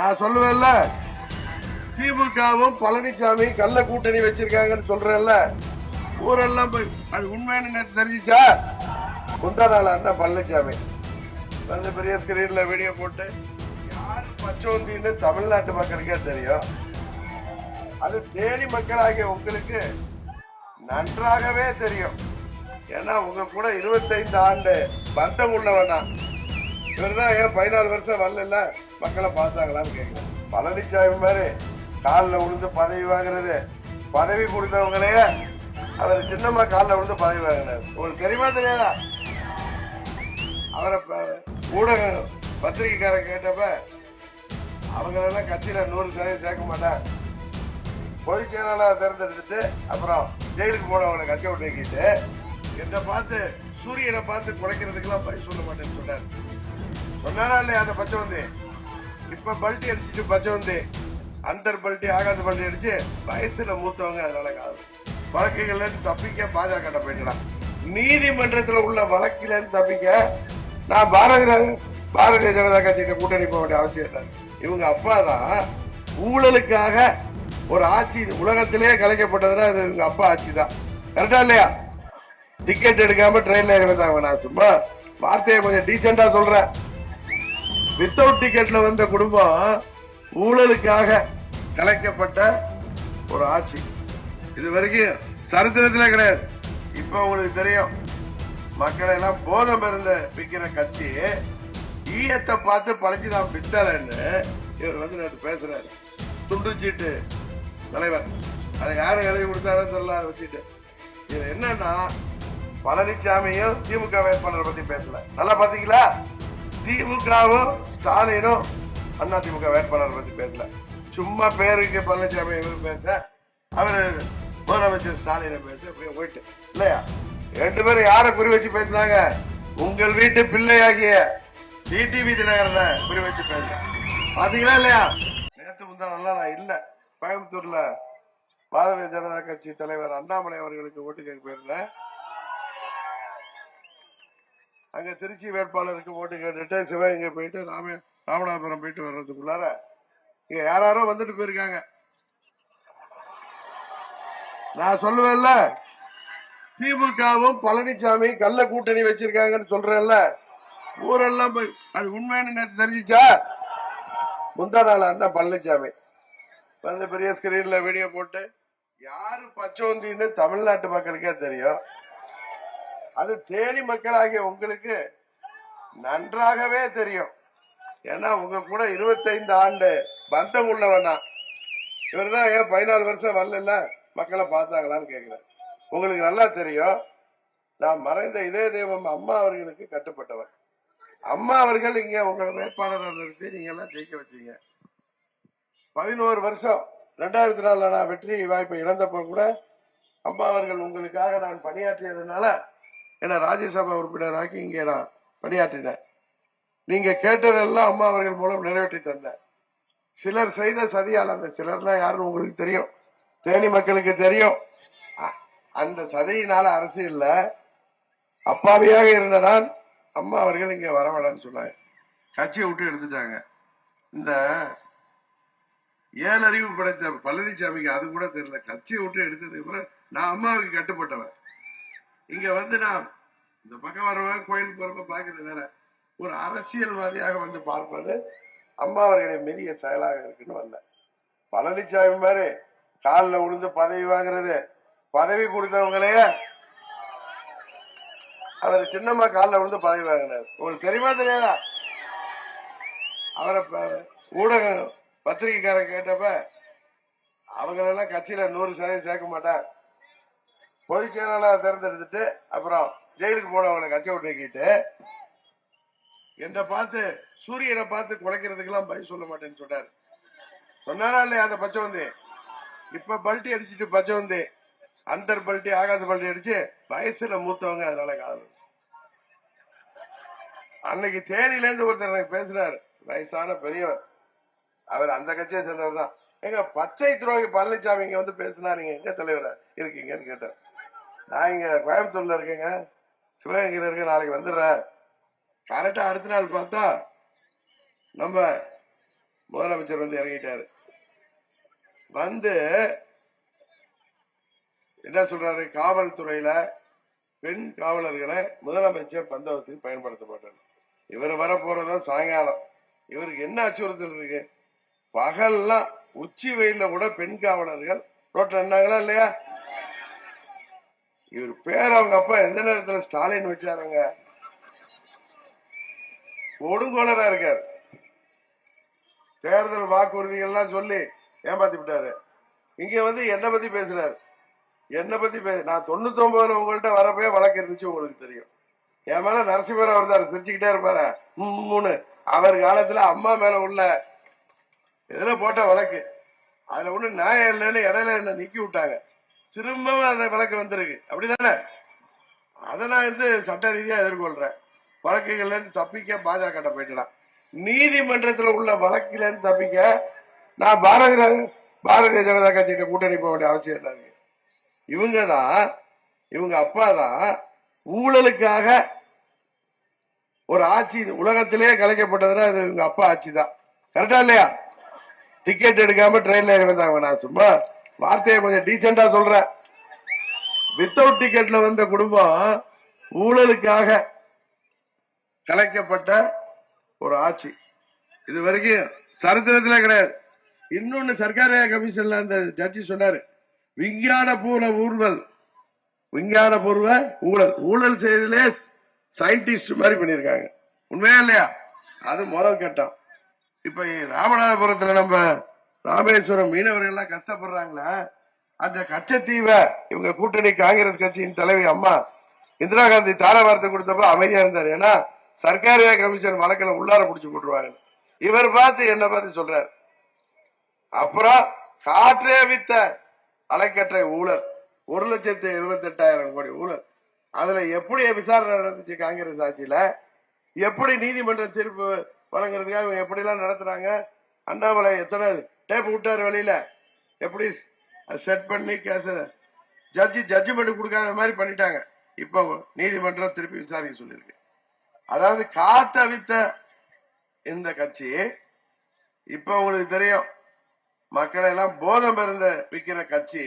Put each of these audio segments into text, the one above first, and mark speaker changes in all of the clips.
Speaker 1: நான் சொல்லுவேன்ல திமுகவும் பழனிசாமி கள்ள கூட்டணி வச்சிருக்காங்கன்னு சொல்றேன்ல ஊரெல்லாம் போய் அது உண்மைன்னு நேத்து தெரிஞ்சிச்சா? முந்தா நாள் அண்ணன் பழனிசாமி வந்து பெரிய ஸ்கிரீன்ல வீடியோ போட்டு யார் பச்சோந்தின்னு தமிழ்நாட்டு மக்களுக்கே தெரியும். அது தேனி மக்களாகிய உங்களுக்கு நன்றாகவே தெரியும். ஏன்னா உங்க கூட இருபத்தைந்து ஆண்டு பந்தம் உள்ளவனா இவர்தான் ஏன் பதினாலு வருஷம் வரல மக்களை பார்த்தாங்களான்னு கேட்குறேன். பழனிசாமி மாதிரி காலில் விழுந்து பதவி வாங்குறது பதவி கொடுத்தவங்களே அவர் சின்னம்மா காலில் விழுந்து பதவி வாங்கினார் உங்களுக்கு தெரியுமா தெரியாதா? அவரை ப- ஊடக பத்திரிகைக்காரன் கேட்டப்ப அவங்களெல்லாம் கட்சியில் நூறு சதவீதம் சேர்க்க மாட்டாங்க. பொதுச் செயலாளர் தேர்ந்தெடுத்து அப்புறம் ஜெயிலுக்கு போனவங்களை கட்சி விட்டு வைக்கிட்டு என்னை பார்த்து சூரியனை பார்த்து குறைக்கிறதுக்கெல்லாம் பை சொல்ல மாட்டேன்னு சொன்னார். சொன்னாரா இல்லையா அந்த பச்சை வந்து. இப்ப பல்ட்டி அடிச்சுட்டு பச்சை வந்து. அந்தர் பல்ட்டி ஆகாத பல்ட்டி அடிச்சு வயசுல மூத்தவங்க அதனால காது வழக்குகள்ல இருந்து தப்பிக்க பாஜக கிட்ட நீதிமன்றத்தில் உள்ள வழக்கில இருந்து தப்பிக்க நான் பாரதிய பாரதிய ஜனதா கட்சியிட்ட கூட்டணி போக வேண்டிய அவசியம் இல்லை. இவங்க அப்பா தான் ஊழலுக்காக ஒரு ஆட்சி உலகத்திலேயே கலைக்கப்பட்டதுன்னா அது இவங்க அப்பா ஆட்சி தான். கரெக்டா இல்லையா? டிக்கெட் எடுக்காம ட்ரெயின்ல இருந்தாங்க நான் சும்மா வார்த்தையை கொஞ்சம் டீசெண்டா சொல்றேன். வித்தவுட் டிக்கெட்ல வந்த குடும்பம் ஊழலுக்காக கலைக்கப்பட்ட ஒரு ஆட்சி. இது வரைக்கும் சரித்திரத்துல கிடையாது. இப்ப உங்களுக்கு தெரியும். மக்களை எல்லாம் போதம் இருந்த விற்கிற கட்சி ஈயத்தை பார்த்து பழச்சிதான் பித்தலைன்னு இவர் வந்து நேற்று பேசுறாரு. துண்டு சீட்டு தலைவர். அதை யாரும் எழுதி கொடுத்தாலும் தெரியல அதை வச்சுட்டு இது என்னன்னா பழனிசாமியும் திமுக வேட்பாளரை பத்தி பேசல. நல்லா பாத்தீங்களா? திமுகவும் ஸ்டாலினும் அண்ணா திமுக வேட்பாளரை பத்தி பேசல. சும்மா பேருக்கு பழனிசாமி இவர் பேச அவர் முதலமைச்சர் ஸ்டாலினை பேச அப்படியே போயிட்டு. இல்லையா? ரெண்டு பேரும் யாரை குறி வச்சு பேசுனாங்க? உங்கள் வீட்டு பிள்ளையாகிய டிடிவி தினகரனை குறி வச்சு பேசுறேன் பாத்தீங்களா இல்லையா? நேத்து முந்தா நல்லா நான் இல்ல. கோயம்புத்தூர்ல பாரதிய ஜனதா கட்சி தலைவர் அண்ணாமலை அவர்களுக்கு ஓட்டு கேட்க போயிருந்தேன். அங்க திருச்சி வேட்பாளருக்கு ஓட்டு கேட்டுட்டு சிவகங்கை போயிட்டு ராம ராமநாதபுரம் போயிட்டு வர்றதுக்குள்ளார இங்க யாராரோ வந்துட்டு போயிருக்காங்க. நான் சொல்லுவேன்ல திமுகவும் பழனிசாமி கள்ள கூட்டணி வச்சிருக்காங்கன்னு சொல்றேன்ல. ஊரெல்லாம் போய் அது உண்மைன்னு நேற்று தெரிஞ்சிச்சா? முந்தா நாள் இருந்தா பழனிசாமி வந்து பெரிய ஸ்கிரீன்ல வீடியோ போட்டு யாரு பச்சோந்தின்னு தமிழ்நாட்டு மக்களுக்கே தெரியும். அது தேனி மக்களாகிய உங்களுக்கு நன்றாகவே தெரியும். ஏன்னா உங்க கூட இருபத்தைந்து ஆண்டு பந்தம் உள்ளவனா இவர் தான் ஏன் பதினாலு வருஷம் வரல மக்களை பார்த்தாங்களான்னு கேட்கிறேன். உங்களுக்கு நல்லா தெரியும் நான் மறைந்த இதே தெய்வம் அம்மா அவர்களுக்கு கட்டுப்பட்டவர். அம்மா அவர்கள் இங்க உங்க வேட்பாளரை நிறுத்தி நீங்க எல்லாம் ஜெயிக்க வச்சீங்க. பதினோரு வருஷம் ரெண்டாயிரத்தி நாலுல நான் வெற்றி வாய்ப்பை இழந்தப்போ கூட அம்மா அவர்கள் உங்களுக்காக நான் பணியாற்றியதுனால என்னை ராஜ்யசபா உறுப்பினராக்கி இங்கே நான் பணியாற்றினேன். நீங்க கேட்டதெல்லாம் அம்மா அவர்கள் மூலம் நிறைவேற்றி தந்தேன். சிலர் செய்த சதியால் அந்த சிலர்லாம் யாருன்னு உங்களுக்கு தெரியும். தேனி மக்களுக்கு தெரியும். அ- அந்த சதியினால அரசியல்ல அப்பாவியாக இருந்த நான் அம்மா அவர்கள் இங்க வரவேடான்னு சொன்னாங்க. கட்சியை விட்டு எடுத்துட்டாங்க. இந்த ஏழறிவு படைத்த பழனிசாமிக்கு அது கூட தெரியல. கட்சியை விட்டு எடுத்ததுக்கு அப்புறம் நான் அம்மாவுக்கு கட்டுப்பட்டவன். இங்க வந்து நான் இந்த பக்கம் வருவேன் கோயிலுக்கு போறப்ப பாக்குறது வேற. ஒரு அரசியல்வாதியாக வந்து பார்ப்பது அம்மா அவர்களை மெரிய செயலாக இருக்குன்னு வரல. பழனிசாமி மாதிரி காலில் விழுந்து பதவி வாங்குறது. பதவி கொடுத்தவங்களே அவர் சின்னம்மா காலில் விழுந்து பதவி வாங்கினார் உங்களுக்கு தெரியுமா தெரியாதா? அவரை ஊடக பத்திரிகைக்காரன் கேட்டப்ப அவங்களெல்லாம் கட்சியில நூறு சதவீதம் சேர்க்க மாட்டான் பொதுச் செயலாளர் தேர்ந்தெடுத்துட்டு அப்புறம் ஜெயிலுக்கு போனவங்களை கட்சி விட்டு வைக்கிட்டு என்னை பார்த்து சூரியனை பார்த்து குலைக்கிறதுக்கெல்லாம் பயம் சொல்ல மாட்டேன்னு சொன்னார். சொன்னாரா இல்லையா அந்த பச்சை வந்து இப்ப பல்ட்டி அடிச்சுட்டு பச்சை வந்து அந்தர் பல்ட்டி ஆகாத பல்ட்டி அடிச்சு வயசுல மூத்தவங்க அதனால காரணம். அன்னைக்கு தேனில இருந்து ஒருத்தர் எனக்கு பேசினார் வயசான பெரியவர். அவர் அந்த கட்சியை சேர்ந்தவர் தான். எங்க பச்சை துரோகி பழனிசாமி இங்க வந்து பேசினா நீங்க எங்க தலைவரா இருக்கீங்கன்னு கேட்டார். நான் இங்க கோயம்புத்தூர்ல இருக்கேங்க. சிவகங்கையில இருக்க நாளைக்கு வந்துடுறேன். கரெக்டா அடுத்த நாள் பார்த்தா நம்ம முதலமைச்சர் வந்து இறங்கிட்டாரு. வந்து என்ன சொல்றாரு? காவல்துறையில பெண் காவலர்களை முதலமைச்சர் பந்தவத்துக்கு பயன்படுத்த மாட்டார். இவர் வர போறதும் சாயங்காலம். இவருக்கு என்ன அச்சுறுத்தல் இருக்கு? பகல்லாம் உச்சி வெயில கூட பெண் காவலர்கள் ரோட்ல நின்னாங்களா இல்லையா? இவர் பேர் அவங்க அப்பா எந்த நேரத்துல ஸ்டாலின் வச்சாருங்க? கொடுங்கோலரா இருக்கார். தேர்தல் வாக்குறுதிகள்லாம் சொல்லி ஏமாத்தி விட்டாரு. இங்க வந்து என்ன பத்தி பேசுறாரு. என்ன பத்தி பேச நான் தொண்ணூத்தி ஒன்பதுல உங்கள்ட்ட வரப்பே வழக்கு இருந்துச்சு உங்களுக்கு தெரியும். என் மேல நரசிம்மரா இருந்தாரு சிரிச்சுக்கிட்டே இருப்பாரு. மூணு அவர் காலத்துல அம்மா மேல உள்ள இதுல போட்ட வழக்கு. அதுல ஒண்ணு நியாயம் இல்லைன்னு இடையில என்ன நீக்கி விட்டாங்க. திரும்பவும் அந்த வழக்கு வந்திருக்கு. அப்படிதானே? அதை நான் வந்து சட்ட ரீதியா எதிர்கொள்றேன். வழக்குகள்ல இருந்து தப்பிக்க பாஜக கிட்ட போயிட்டேன்? உள்ள வழக்கிலேருந்து தப்பிக்க நான் பாரதிய பாரதிய ஜனதா கட்சிகிட்ட கூட்டணி போக வேண்டிய அவசியம் இல்லை இவங்க தான் இவங்க அப்பா தான் ஊழலுக்காக ஒரு ஆட்சி உலகத்திலே கலைக்கப்பட்டதுன்னா அது இவங்க அப்பா ஆட்சி தான் கரெக்டா இல்லையா? டிக்கெட் எடுக்காம ட்ரெயின்ல ஏறி வந்தாங்க நான் சும்மா வார்த்தையை கொஞ்சம் டீசெண்டா சொல்றேன் வித்தவுட் டிக்கெட்ல வந்த குடும்பம் ஊழலுக்காக கலைக்கப்பட்ட ஒரு ஆட்சி. இது வரைக்கும் சரித்திரத்திலே கிடையாது. இன்னொன்னு சர்க்காரிய கமிஷன்ல அந்த ஜட்ஜி சொன்னாரு. விஞ்ஞான பூர்வ ஊழல் விஞ்ஞான பூர்வ ஊழல். ஊழல் செய்திலே சயின்டிஸ்ட் மாதிரி பண்ணியிருக்காங்க. உண்மையா இல்லையா? அது முதல் கட்டம். இப்ப ராமநாதபுரத்துல நம்ம ராமேஸ்வரம் மீனவர்கள் எல்லாம் கஷ்டப்படுறாங்களா. அந்த கச்சத்தீவை இவங்க கூட்டணி காங்கிரஸ் கட்சியின் தலைவி அம்மா இந்திரா காந்தி தார வார்த்தை கொடுத்தப்ப அமைதியா இருந்தார். ஏன்னா சர்க்காரிய கமிஷன் வழக்கில் உள்ளார பிடிச்சி போட்டுருவாங்க இவர் பார்த்து என்ன பார்த்து சொல்றார். அப்புறம் காற்றே வித்த அலைக்கற்றை ஊழல். ஒரு லட்சத்தி எழுபத்தி எட்டாயிரம் கோடி ஊழல். அதுல எப்படி விசாரணை நடந்துச்சு காங்கிரஸ் ஆட்சியில? எப்படி நீதிமன்ற தீர்ப்பு வழங்குறதுக்காக இவங்க எப்படி எல்லாம் நடத்துறாங்க? அண்ணாமலை எத்தனை டேப் விட்டாரு வெளியில. எப்படி செட் பண்ணி கேச ஜட்ஜி ஜட்ஜ்மெண்ட் கொடுக்காத மாதிரி பண்ணிட்டாங்க. இப்போ நீதிமன்றம் திருப்பி விசாரிக்க சொல்லியிருக்கு. அதாவது காத்தவித்த இந்த கட்சி இப்ப உங்களுக்கு தெரியும் மக்களை எல்லாம் போதம் பிறந்த விற்கிற கட்சி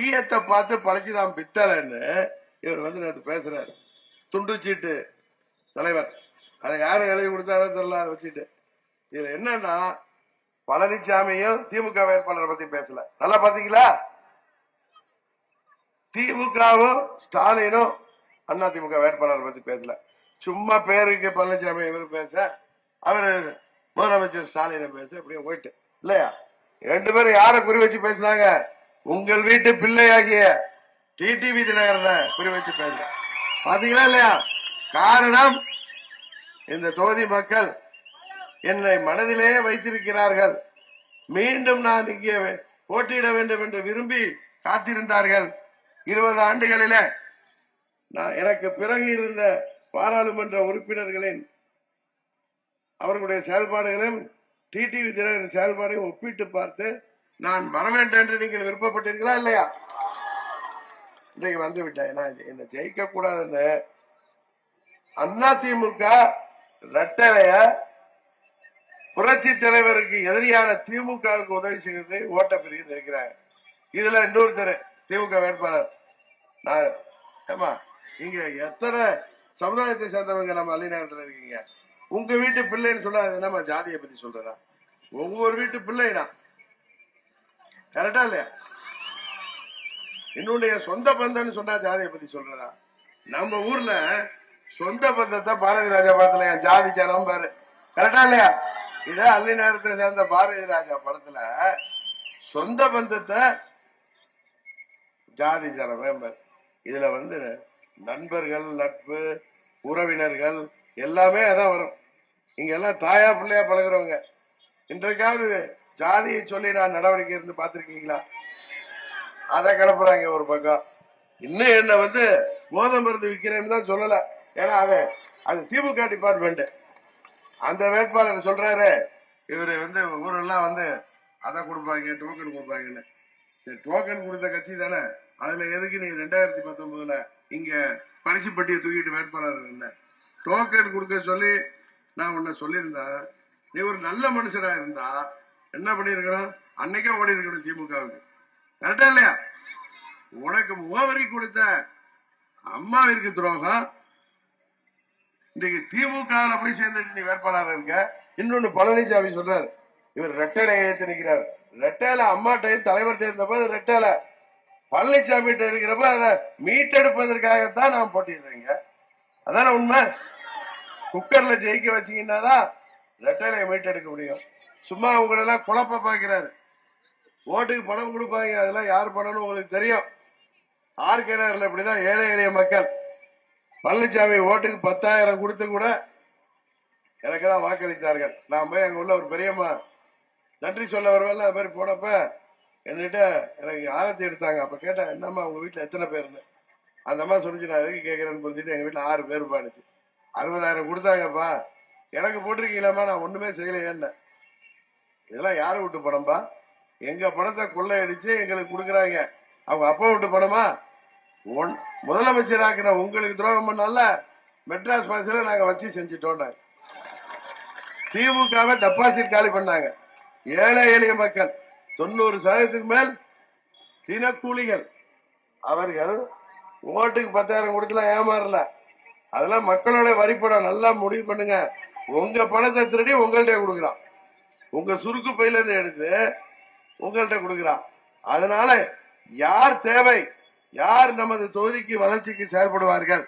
Speaker 1: ஈயத்தை பார்த்து பழச்சிதான் பித்தலைன்னு இவர் வந்து நேற்று பேசுறாரு. துண்டு சீட்டு தலைவர். அதை யாரும் எழுதி கொடுத்தாலும் தெரியல அதை வச்சுட்டு இதுல என்னன்னா பழனிசாமியும் திமுக வேட்பாளரை பத்தி பேசல. நல்லா பாத்தீங்களா? திமுகவும் ஸ்டாலினும் அண்ணா திமுக வேட்பாளரை பத்தி பேசல. சும்மா பேருக்கு பழனிசாமி இவர் பேச அவர் முதலமைச்சர் ஸ்டாலினை பேச அப்படியே போயிட்டு. இல்லையா? ரெண்டு பேரும் யாரை குறி வச்சு பேசினாங்க? உங்கள் வீட்டு பிள்ளையாகிய டிடிவி தினகரனை குறி வச்சு பேச பாத்தீங்களா இல்லையா? காரணம் இந்த தொகுதி மக்கள் என்னை மனதிலே வைத்திருக்கிறார்கள். மீண்டும் நான் இங்கே போட்டியிட வேண்டும் என்று விரும்பி காத்திருந்தார்கள். இருபது ஆண்டுகளில நான் எனக்கு பிறகு இருந்த பாராளுமன்ற உறுப்பினர்களின் அவர்களுடைய செயல்பாடுகளையும் டிடிவி தினகரன் செயல்பாடையும் ஒப்பிட்டு பார்த்து நான் வர வேண்டும் என்று நீங்கள் விருப்பப்பட்டீர்களா இல்லையா? இன்றைக்கு வந்து விட்டேன் நான் என்ன ஜெயிக்க கூடாதுன்னு அதிமுக ரெட்டலைய புரட்சி தலைவருக்கு எதிரியான திமுகவுக்கு உதவி செய்வது ஓட்ட பிரிவு இருக்கிறாங்க இதுல இன்னொருத்தர் திமுக வேட்பாளர். நான் ஏமா இங்க எத்தனை சமுதாயத்தை சேர்ந்தவங்க நம்ம அள்ளிநகரத்துல இருக்கீங்க? உங்க வீட்டு பிள்ளைன்னு சொன்னா அது நம்ம ஜாதியை பத்தி சொல்றதா? ஒவ்வொரு வீட்டு பிள்ளைனா. கரெக்டா இல்லையா? என்னுடைய சொந்த பந்தம்னு சொன்னா ஜாதியை பத்தி சொல்றதா? நம்ம ஊர்ல சொந்த பந்தத்தை பாரதி ராஜா படத்துல என் ஜாதி ஜனம் பாரு கரெக்டா இல்லையா? இத அள்ளி நேரத்தை சேர்ந்த பாரதி ராஜா படத்துல சொந்த பந்தத்தை ஜாதி ஜனமே இதுல வந்து நண்பர்கள் நட்பு உறவினர்கள் எல்லாமே அதான் வரும். இங்க எல்லாம் தாயா பிள்ளையா பழகுறவங்க. இன்றைக்காவது ஜாதியை சொல்லி நான் நடவடிக்கை இருந்து பார்த்துருக்கீங்களா? அதை கிளப்புறாங்க ஒரு பக்கம். இன்னும் என்ன வந்து போதை மருந்து விற்கிறேன்னு தான் சொல்லல. ஏன்னா அது அது திமுக டிபார்ட்மெண்ட் அந்த வேட்பாளர் சொல்றாரு இவரு வந்து ஊரெல்லாம் வந்து அதை கொடுப்பாங்க டோக்கன் கொடுப்பாங்கன்னு. சரி டோக்கன் கொடுத்த கட்சி தானே? அதுல எதுக்கு நீ ரெண்டாயிரத்தி பத்தொன்பதுல இங்க பரிசுப்பட்டியை தூக்கிட்டு வேட்பாளர் என்ன? டோக்கன் கொடுக்க சொல்லி நான் உன்னை சொல்லியிருந்தேன் நீ ஒரு நல்ல மனுஷனா இருந்தா என்ன பண்ணிருக்கணும் அன்னைக்கே ஓடி இருக்கணும் திமுகவுக்கு. கரெக்டா இல்லையா? உனக்கு முகவரி கொடுத்த அம்மாவிற்கு துரோகம் இன்றைக்கு திமுக போய் சேர்ந்துட்டு நீ வேட்பாளர் இருக்க? இன்னொன்னு பழனிசாமி சொல்றாரு. இவர் ரெட்டையில ஏத்து நிற்கிறார் ரெட்டையில அம்மாட்டையும் தலைவர்கிட்ட இருந்தப்ப ரெட்டையில. பழனிசாமி இருக்கிறப்ப அதை மீட்டெடுப்பதற்காகத்தான் நான் போட்டிடுறேங்க. அதான உண்மை? குக்கர்ல ஜெயிக்க வச்சீங்கன்னா தான் ரெட்டையில மீட்டெடுக்க முடியும். சும்மா உங்களெல்லாம் குழப்ப பார்க்கிறாரு ஓட்டுக்கு பணம் கொடுப்பாங்க அதெல்லாம் யார் பண்ணணும் உங்களுக்கு தெரியும். ஆர்கேனர்ல இப்படிதான் ஏழை எளிய மக்கள் பழனிசாமி ஓட்டுக்கு பத்தாயிரம் கொடுத்து கூட எனக்கு தான் வாக்களித்தார்கள். நான் போய் அங்கே உள்ள ஒரு பெரியம்மா நன்றி சொல்ல வருவேன்ல அது மாதிரி போனப்ப என்கிட்ட எனக்கு ஆரத்தி எடுத்தாங்க. அப்போ கேட்டேன் என்னம்மா உங்கள் வீட்டில் எத்தனை பேர்னு அந்த அம்மா சொல்லிச்சு நான் எதுக்கு கேட்குறேன்னு புரிஞ்சுட்டு எங்கள் வீட்டில் ஆறு பேர் பாடுச்சு அறுபதாயிரம் கொடுத்தாங்கப்பா. எனக்கு போட்டிருக்கீங்களாம்மா நான் ஒன்றுமே செய்யலையேன்னு. இதெல்லாம் யார் விட்டு பணம்பா எங்கள் பணத்தை கொள்ளையடிச்சு எங்களுக்கு கொடுக்குறாங்க. அவங்க அப்பா விட்டு பணமா? ஒன் முதலமைச்சராக்கிற உங்களுக்கு துரோகம் பண்ணல மெட்ராஸ் பாசில நாங்க வச்சு செஞ்சுட்டோம் திமுகவை டெபாசிட் காலி பண்ணாங்க. ஏழை எளிய மக்கள். தொண்ணூறு சதவீதத்துக்கு மேல் தினக்கூலிகள். அவர்கள் ஓட்டுக்கு பத்தாயிரம் கொடுத்துலாம் ஏமாறல. அதெல்லாம் மக்களோட வரிப்படம் நல்லா முடிவு பண்ணுங்க. உங்க பணத்தை திருடி உங்கள்ட்ட கொடுக்குறான். உங்க சுருக்கு பையில இருந்து எடுத்து உங்கள்ட்ட கொடுக்குறான். அதனால யார் தேவை? யார் நமது தொகுதிக்கு வளர்ச்சிக்கு செயல்படுவார்கள்?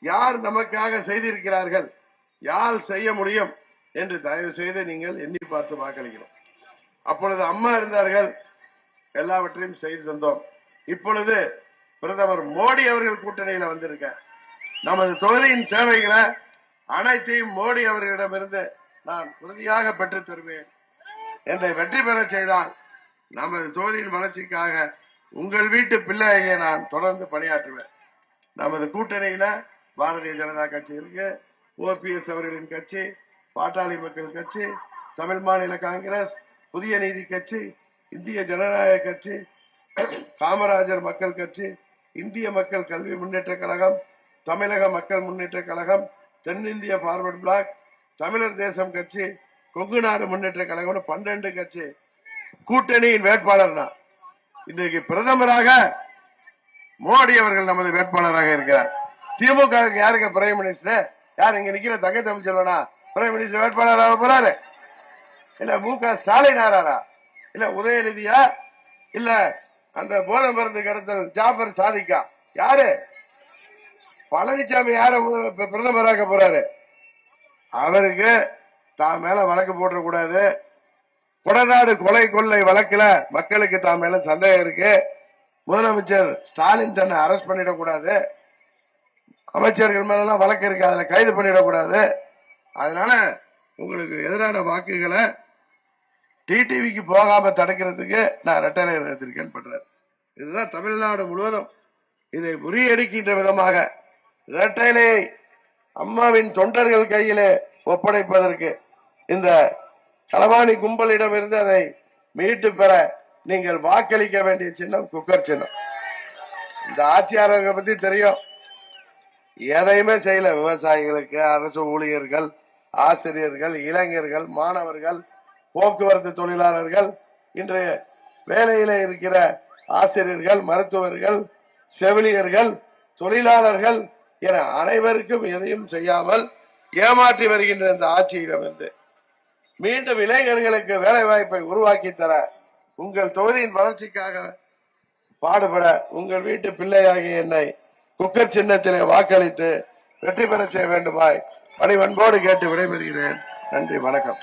Speaker 1: யார் நமக்காக செய்திருக்கிறார்கள்? யார் செய்ய முடியும்? என்று தயவு செய்து நீங்கள் எண்ணி பார்த்து வாக்களிக்கணும். அப்பொழுது அம்மா இருந்தார்கள். எல்லாவற்றையும் செய்து தந்தோம். இப்பொழுது பிரதமர் மோடி அவர்கள் கூட்டணியில வந்திருக்க நமது தொகுதியின் சேவைகளை அனைத்தையும் மோடி அவர்களிடமிருந்து நான் உறுதியாக பெற்றுத் தருவேன். என்னை வெற்றி பெறச் செய்தால் நமது தொகுதியின் வளர்ச்சிக்காக உங்கள் வீட்டு பிள்ளையை நான் தொடர்ந்து பணியாற்றுவேன். நமது கூட்டணியில பாரதிய ஜனதா கட்சி இருக்கு. ஓபிஎஸ் அவர்களின் கட்சி பாட்டாளி மக்கள் கட்சி தமிழ் மாநில காங்கிரஸ் புதிய நீதி கட்சி இந்திய ஜனநாயக கட்சி காமராஜர் மக்கள் கட்சி இந்திய மக்கள் கல்வி முன்னேற்ற கழகம் தமிழக மக்கள் முன்னேற்ற கழகம் தென்னிந்திய ஃபார்வர்ட் பிளாக் தமிழர் தேசம் கட்சி கொங்கு நாடு முன்னேற்ற கழகம்னு பன்னெண்டு கட்சி கூட்டணியின் வேட்பாளர் தான் இன்றைக்கு பிரதமராக மோடி அவர்கள் நமது வேட்பாளராக இருக்கிறார். திமுக யாருக்கு யாருங்க பிரைம் மினிஸ்டர்? யார் இங்க நிக்கிற தங்க தமிழ்ச்செல்வனா பிரைம் மினிஸ்டர் வேட்பாளராக போறாரு. இல்ல மு க ஸ்டாலின் ஆறாரா? இல்ல உதயநிதியா? இல்ல அந்த போதை மருந்து கடத்தல் ஜாஃபர் சாதிக்கா? யாரு? பழனிசாமி யார பிரதமராக போறாரு? அவருக்கு தான் மேல வழக்கு போடக்கூடாது கொடநாடு கொலை கொள்ளை வழக்கில் மக்களுக்கு தாம் மேல சந்தேகம் இருக்கு. முதலமைச்சர் ஸ்டாலின் தன்னை அரெஸ்ட் பண்ணிடக்கூடாது. அமைச்சர்கள் மேலாம் வழக்கு இருக்கு அதில் கைது பண்ணிடக்கூடாது. அதனால உங்களுக்கு எதிரான வாக்குகளை டிடிவிக்கு போகாம தடுக்கிறதுக்கு நான் ரெட்டலை எடுத்திருக்கேன் பண்றாரு இதுதான் தமிழ்நாடு முழுவதும் இதை முறியடிக்கின்ற விதமாக இரட்டைலை அம்மாவின் தொண்டர்கள் கையிலே ஒப்படைப்பதற்கு இந்த களவாணி கும்பலிடம் இருந்து அதை மீட்டு பெற நீங்கள் வாக்களிக்க வேண்டிய சின்னம் குக்கர் சின்னம். இந்த ஆட்சியாளர்களை பத்தி தெரியும். எதையுமே செய்யல. விவசாயிகளுக்கு அரசு ஊழியர்கள் ஆசிரியர்கள் இளைஞர்கள் மாணவர்கள் போக்குவரத்து தொழிலாளர்கள் இன்று வேலையில இருக்கிற ஆசிரியர்கள் மருத்துவர்கள் செவிலியர்கள் தொழிலாளர்கள் என அனைவருக்கும் எதையும் செய்யாமல் ஏமாற்றி வருகின்ற இந்த ஆட்சியிடமிருந்து மீண்டும் இளைஞர்களுக்கு வேலை வாய்ப்பை உருவாக்கி தர உங்கள் தொகுதியின் வளர்ச்சிக்காக பாடுபட உங்கள் வீட்டு பிள்ளையாகிய என்னை குக்கர் சின்னத்திலே வாக்களித்து வெற்றி பெற செய்ய வேண்டுமாய் பணிவன்போடு கேட்டு விடைபெறுகிறேன். நன்றி வணக்கம்.